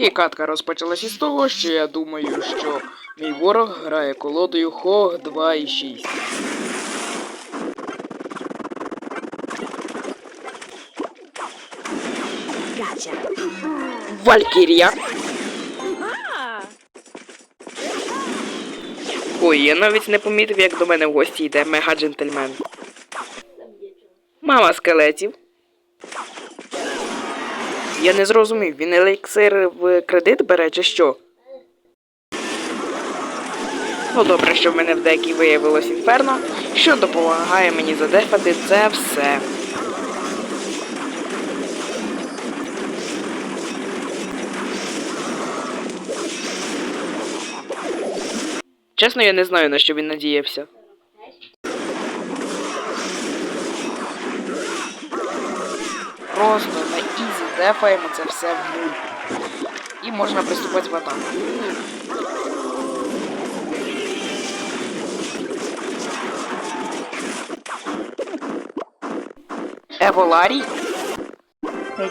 І катка розпочалась із того, що я думаю, що мій ворог грає колодою Хог 2 і 6. Gotcha. Валькірія. Ой, я навіть не помітив, як до мене в гості йде мега джентльмен. Мама скелетів. Я не зрозумів, він еліксир в кредит бере чи що? Ну добре, що в мене в декі виявилось інферно, що допомагає мені задефати це все. Чесно, я не знаю, на що він надіявся. Просто на ізі дефаємо це все в нуль. І можна приступати в атаку. Еволарій?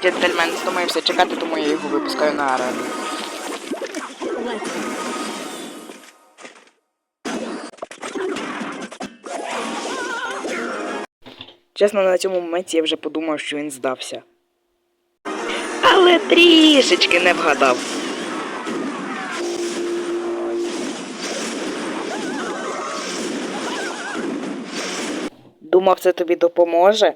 Джентльмен стомився чекати, тому я його випускаю на арену. Чесно, на цьому моменті я вже подумав, що він здався. Але трішечки не вгадав. Думав, це тобі допоможе?